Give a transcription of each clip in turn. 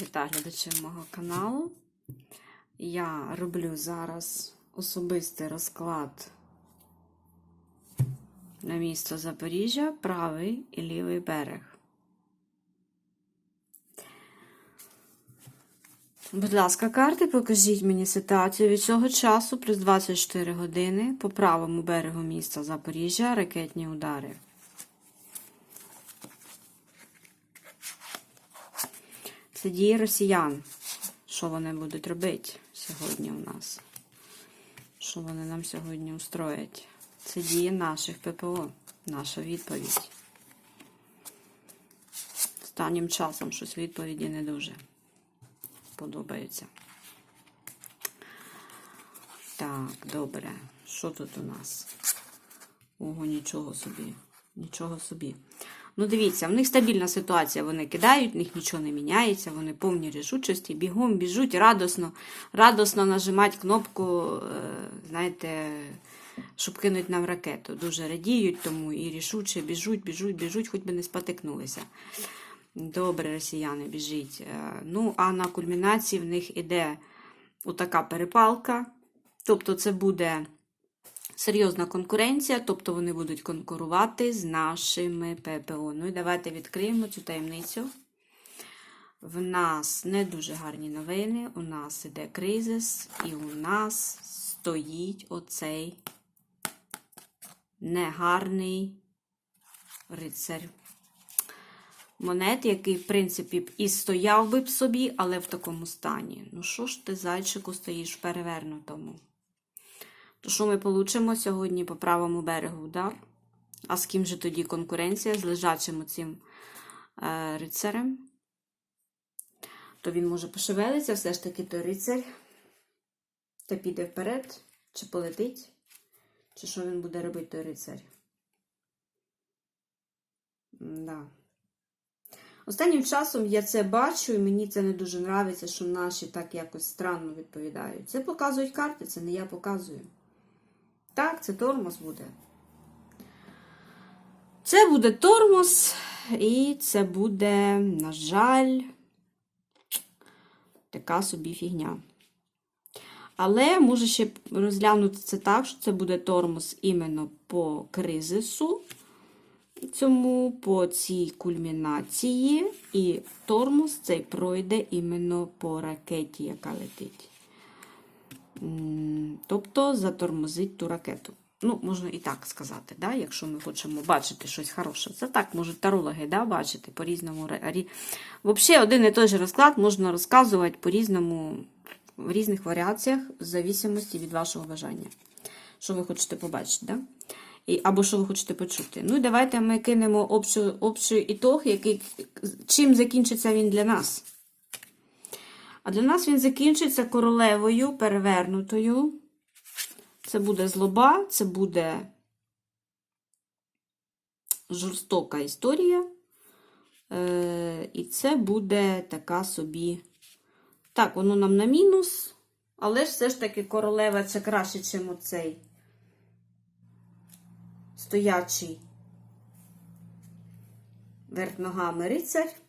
Вітаю глядачів мого каналу. Я роблю зараз особистий розклад на місто Запоріжжя, правий і лівий берег. Будь ласка, карти, покажіть мені ситуацію від цього часу плюс 24 години по правому берегу міста Запоріжжя ракетні удари. Це дії росіян. Що вони будуть робити сьогодні у нас? Що вони нам сьогодні устроять? Це дії наших ППО, наша відповідь. Останнім часом щось відповіді не дуже подобаються. Так, добре. Що тут у нас? Ого, нічого собі. Нічого собі. Ну, дивіться, в них стабільна ситуація, вони кидають, в них нічого не міняється, вони повні рішучості, бігом біжуть, радосно, радосно нажимать кнопку, е, знаєте, щоб кинуть нам ракету. Дуже радіють тому і рішуче біжуть, біжуть, біжуть, хоч би не спотикнулися. Добре, росіяни, біжіть. Е, Ну, а на кульмінації в них іде отака перепалка. Тобто, це буде серйозна конкуренція, тобто вони будуть конкурувати з нашими ППО. Ну і давайте відкриємо цю таємницю. В нас не дуже гарні новини, у нас іде кризис, і у нас стоїть оцей негарний рицар монет, який, в принципі, і стояв би б собі, але в такому стані. Ну що ж ти, зайчику, стоїш в перевернутому? То що ми получимо сьогодні по правому берегу удар? А з ким же тоді конкуренція з лежачим цим е, рицарем? То він може пошевелитися, все ж таки той рицар. Та піде вперед, чи полетить, чи що він буде робити той рицар? Да. Останнім часом я це бачу, і мені це не дуже подобається, що наші так якось странно відповідають. Це показують карти, це не я показую. Так, це тормоз буде. Це буде тормоз, і це буде, на жаль, така собі фігня. Але може ще розглянути це так, що це буде тормоз іменно по кризису, цьому, по цій кульмінації, і тормоз цей пройде іменно по ракеті, яка летить. Тобто затормозить ту ракету. Ну, можна і так сказати, да? якщо ми хочемо бачити щось хороше. Це так можуть тарологи да, бачити по-різному. Взагалі, один і той же розклад можна розказувати по-різному, в різних варіаціях, в зависимості від вашого бажання. Що ви хочете побачити, да? І, або що ви хочете почути. Ну і давайте ми кинемо общу, общий ітог, який, чим закінчиться він для нас. А для нас він закінчиться королевою перевернутою. Це буде злоба, це буде жорстока історія. Е, і це буде така собі. Так, воно нам на мінус, але ж все ж таки королева це краще, ніж оцей стоячий верх ногами рицар.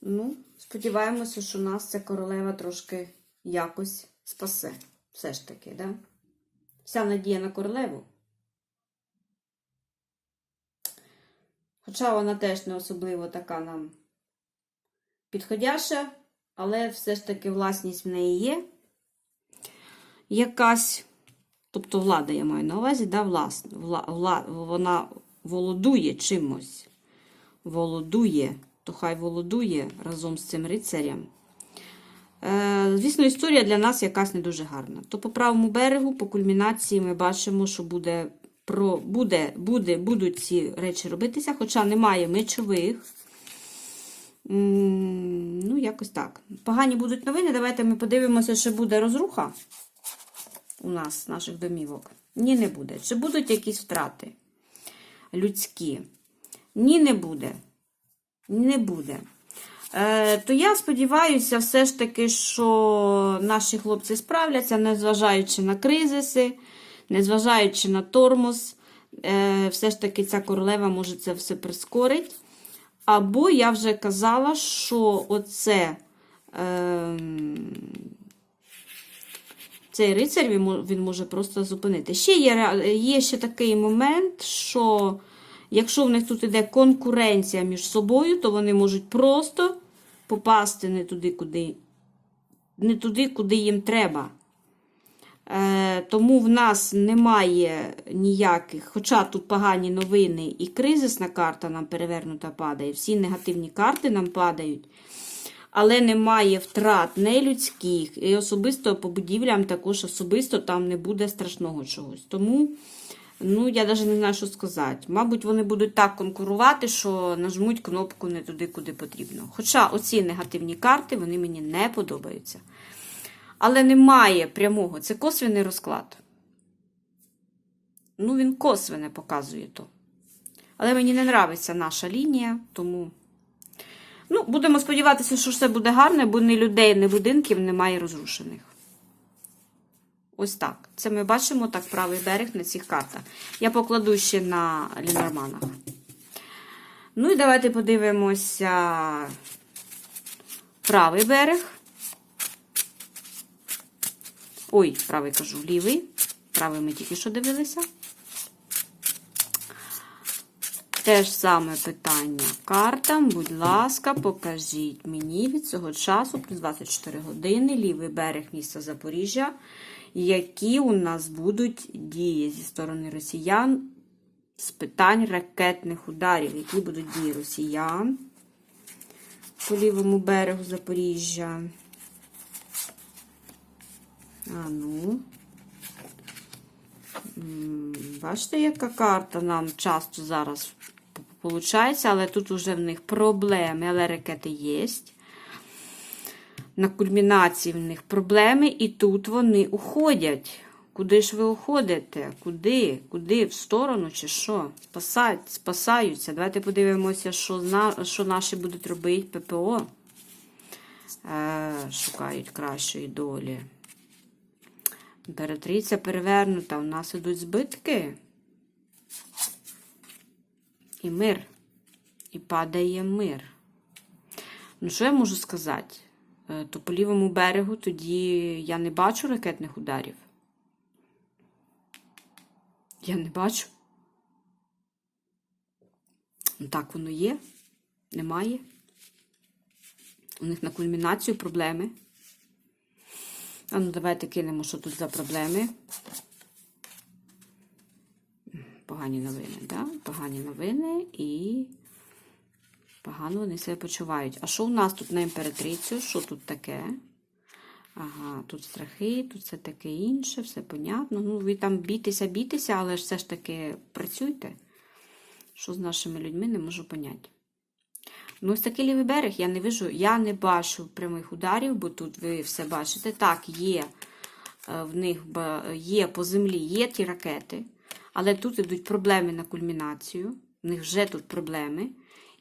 Ну, сподіваємося, що нас ця королева трошки якось спасе. Все ж таки, да? Вся надія на королеву. Хоча вона теж не особливо така нам підходяща, але все ж таки власність в неї є. Якась, тобто влада, я маю на увазі, да, власне, вла, вла, вона володує чимось. Володує то хай володує разом з цим рицарем. Е, звісно, історія для нас якась не дуже гарна. То по правому берегу, по кульмінації, ми бачимо, що буде, про, буде, буде, будуть ці речі робитися, хоча немає мечових. Ну, якось так. Погані будуть новини. Давайте ми подивимося, що буде розруха у нас, наших домівок. Ні, не буде. Чи будуть якісь втрати людські? Ні, не буде не буде. Е, То я сподіваюся, все ж таки, що наші хлопці справляться, незважаючи на кризиси, незважаючи на тормоз, е, все ж таки ця королева може це все прискорить. Або я вже казала, що оце. ем, цей рицар він, може просто зупинити. Ще є, є ще такий момент, що якщо в них тут іде конкуренція між собою, то вони можуть просто попасти не туди, куди, не туди, куди їм треба. Е, тому в нас немає ніяких, хоча тут погані новини і кризисна карта нам перевернута падає, всі негативні карти нам падають але немає втрат не людських, і особисто по будівлям також особисто там не буде страшного чогось. Тому, ну, я навіть не знаю, що сказати. Мабуть, вони будуть так конкурувати, що нажмуть кнопку не туди, куди потрібно. Хоча оці негативні карти вони мені не подобаються. Але немає прямого, це косвений розклад. Ну, він косвене показує то. Але мені не нравиться наша лінія, тому. Ну, будемо сподіватися, що все буде гарне, бо ні людей, ні будинків немає розрушених. Ось так. Це ми бачимо так правий берег на цих картах. Я покладу ще на лінорманах. Ну і давайте подивимося правий берег. Ой, правий кажу, лівий. Правий ми тільки що дивилися. Те ж саме питання картам. Будь ласка, покажіть мені від цього часу, плюс 24 години, лівий берег міста Запоріжжя, які у нас будуть дії зі сторони росіян з питань ракетних ударів, які будуть дії росіян по лівому берегу Запоріжжя. А ну. Бачите, яка карта нам часто зараз виходить, але тут вже в них проблеми, але ракети є. На кульмінації в них проблеми, і тут вони уходять. Куди ж ви уходите? Куди? Куди? В сторону чи що? Спасать, спасаються. Давайте подивимося, що, зна- що наші будуть робити ППО. Е, шукають кращої долі. Імператриця перевернута, у нас ідуть збитки. І мир. І падає мир. Ну, що я можу сказати? Е, То по лівому берегу тоді я не бачу ракетних ударів. Я не бачу. Ну, Так воно є. Немає. У них на кульмінацію проблеми. А ну, давайте кинемо, що тут за проблеми. Погані новини, да? Погані новини і погано вони себе почувають. А що у нас тут на імператрицю? Що тут таке? Ага, тут страхи, тут все таке інше, все понятно. Ну, ви там бійтеся, бійтеся, але ж все ж таки працюйте. Що з нашими людьми, не можу поняти. Ну, ось такий лівий берег, я не вижу, я не бачу прямих ударів, бо тут ви все бачите. Так, є е, в них є по землі, є ті ракети, але тут йдуть проблеми на кульмінацію. В них вже тут проблеми.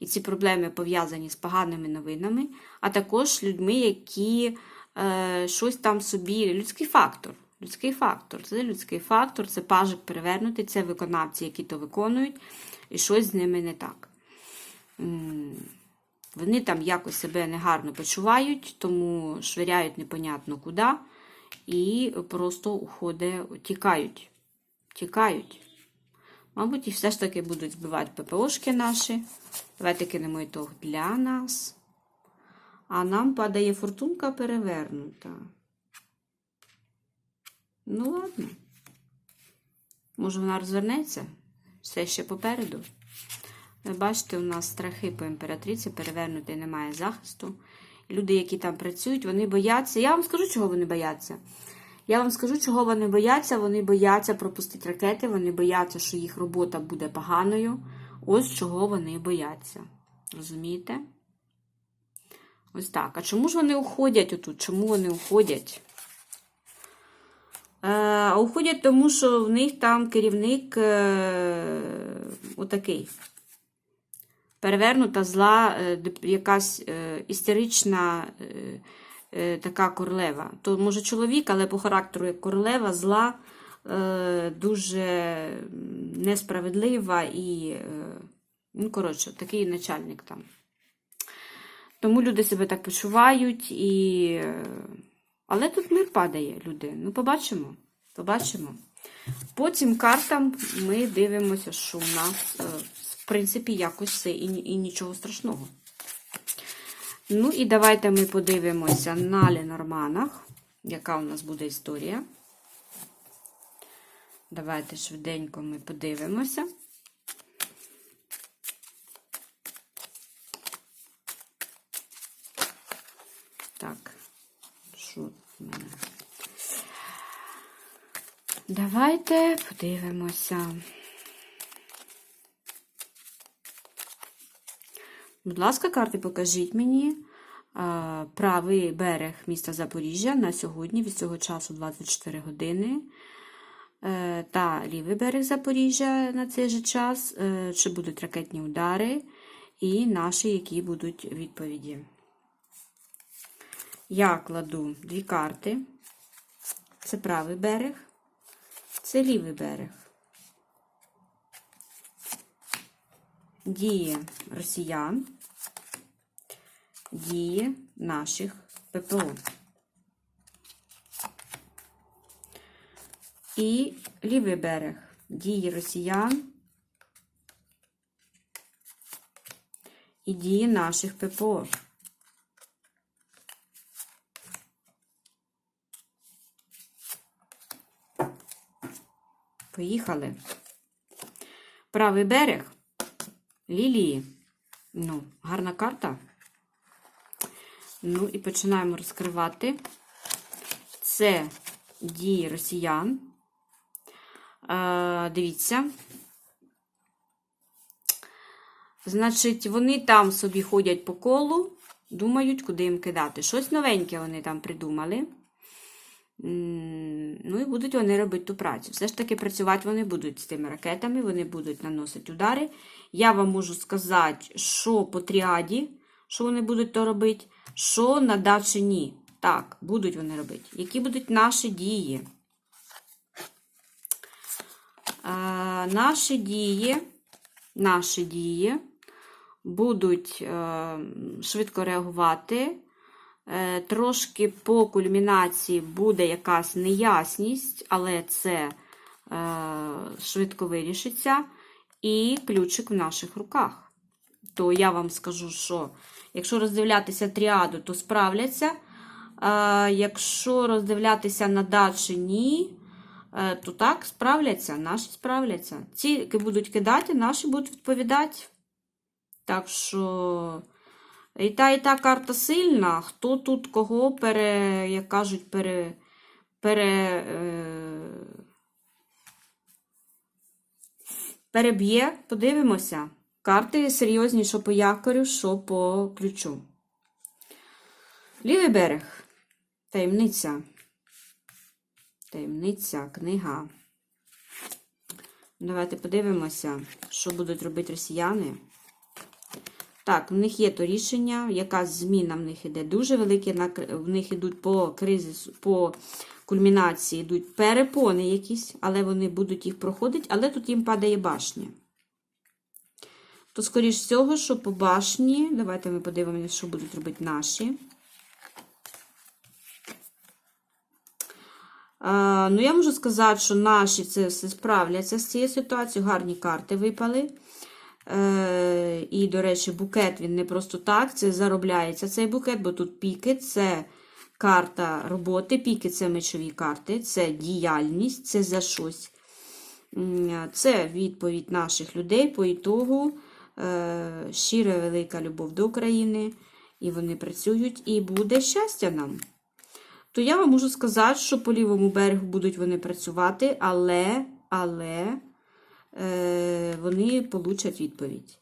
І ці проблеми пов'язані з поганими новинами, а також людьми, які е, щось там собі. Людський фактор. Людський фактор. Це людський фактор, це пажик перевернутий, це виконавці, які то виконують, і щось з ними не так. Вони там якось себе негарно почувають, тому швиряють непонятно куди, і просто уходить, тікають. Тікають. Мабуть, і все ж таки будуть збивати ППОшки наші. Давайте кинемо ітог для нас. А нам падає фортунка перевернута. Ну, ладно. Може, вона розвернеться? Все ще попереду. Ви бачите, у нас страхи по імператриці, перевернути немає захисту. Люди, які там працюють, вони бояться. Я вам скажу, чого вони бояться. Я вам скажу, чого вони бояться. Вони бояться пропустити ракети, вони бояться, що їх робота буде поганою. Ось чого вони бояться. Розумієте? Ось так. А чому ж вони уходять отут? Чому вони уходять? Е, уходять тому, що в них там керівник е, отакий. Перевернута зла, е, якась е, істерична е, е, така королева. То, може, чоловік, але по характеру як королева, зла, е, дуже несправедлива і е, Ну, коротше, такий начальник там. Тому люди себе так почувають і. е, Але тут мир падає, люди. Ну, побачимо. Побачимо. По цим картам ми дивимося, що у нас, е, в принципі, якось все і, і нічого страшного. Ну і давайте ми подивимося на Ленорманах, яка у нас буде історія. Давайте швиденько ми подивимося. Так, що в мене? Давайте подивимося. Будь ласка, карти, покажіть мені а, правий берег міста Запоріжжя на сьогодні, від цього часу 24 години. Е, Та лівий берег Запоріжжя на цей же час, е, чи будуть ракетні удари, і наші, які будуть відповіді. Я кладу дві карти. Це правий берег, це лівий берег. Дії росіян, дії наших ППО. І лівий берег дії росіян і дії наших ППО. Поїхали. Правий берег лілії. Ну, гарна карта. Ну і починаємо розкривати. Це дії росіян. Е, дивіться. Значить, вони там собі ходять по колу, думають, куди їм кидати. Щось новеньке вони там придумали. Ну і будуть вони робити ту працю. Все ж таки працювати вони будуть з тими ракетами, вони будуть наносити удари. Я вам можу сказати, що по тріаді, що вони будуть то робити, що на дачі ні. Так, будуть вони робити. Які будуть наші дії? Е, наші дії, наші дії будуть е, швидко реагувати. Е, Трошки по кульмінації буде якась неясність, але це е, швидко вирішиться. І ключик в наших руках. То я вам скажу, що якщо роздивлятися тріаду, то справляться. Якщо роздивлятися на дачі ні, е, то так, справляться, наші справляться. Ці які будуть кидати, наші будуть відповідати. Так що. І та, і та карта сильна. Хто тут кого пере, як кажуть, пере, пере, е, переб'є, подивимося. Карти серйозні, що по якорю, що по ключу. Лівий берег. Таємниця. Таємниця, книга. Давайте подивимося, що будуть робити росіяни. Так, в них є то рішення, якась зміна в них іде дуже великі, в них йдуть по кризису, по кульмінації йдуть перепони якісь, але вони будуть їх проходити, але тут їм падає башня. То, скоріш всього, що по башні, давайте ми подивимося, що будуть робити наші. А, ну, я можу сказати, що наші це все справляться з цією ситуацією, гарні карти випали. Е, і, до речі, букет він не просто так, це заробляється цей букет, бо тут піки це карта роботи, піки це мечові карти, це діяльність, це за щось. Це відповідь наших людей по ітогу. Е, щира велика любов до України, і вони працюють, і буде щастя нам. То я вам можу сказати, що по лівому берегу будуть вони працювати, але, але е, вони получать відповідь.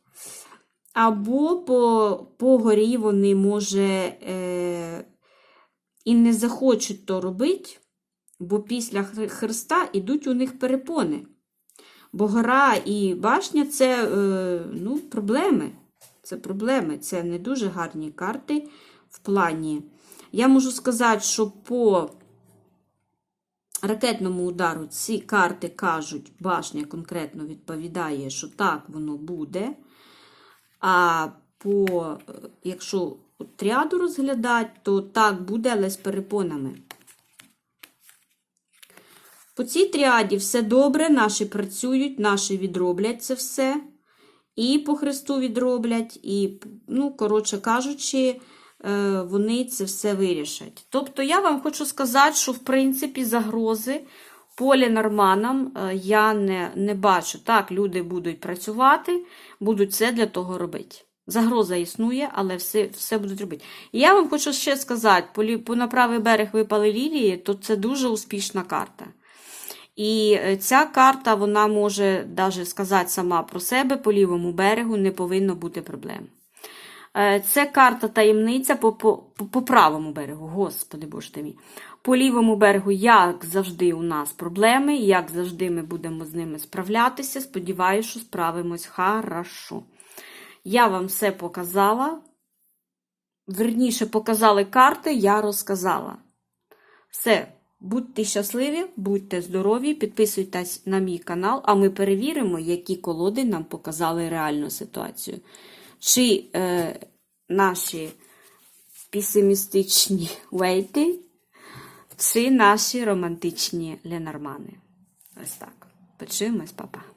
Або по, по горі вони, може, е, і не захочуть то робити, бо після Христа йдуть у них перепони. Бо гора і башня це е, ну, проблеми. Це проблеми. Це не дуже гарні карти в плані. Я можу сказати, що по ракетному удару ці карти кажуть, башня конкретно відповідає, що так воно буде. А по, е, якщо тріаду розглядати, то так буде, але з перепонами. По цій тріаді все добре, наші працюють, наші відроблять це все. І по Христу відроблять, і, ну, коротше кажучи, е, вони це все вирішать. Тобто, я вам хочу сказати, що в принципі загрози полі норманам е, я не, не бачу. Так, люди будуть працювати, будуть все для того робити. Загроза існує, але все, все будуть робити. І я вам хочу ще сказати: по, по на правий берег випали лілії, то це дуже успішна карта. І е, ця карта вона може навіть сказати сама про себе по лівому берегу, не повинно бути проблем. Е, Це карта таємниця по, по, по- правому берегу, господи боже ти мій. По лівому берегу, як завжди, у нас проблеми, як завжди, ми будемо з ними справлятися. Сподіваюся, що справимось хорошо. Я вам все показала. Верніше, показали карти, я розказала. Все, будьте щасливі, будьте здорові, підписуйтесь на мій канал, а ми перевіримо, які колоди нам показали реальну ситуацію. Чи е, наші песимістичні вейти, чи наші романтичні ленормани. Ось так. Почуємось, папа.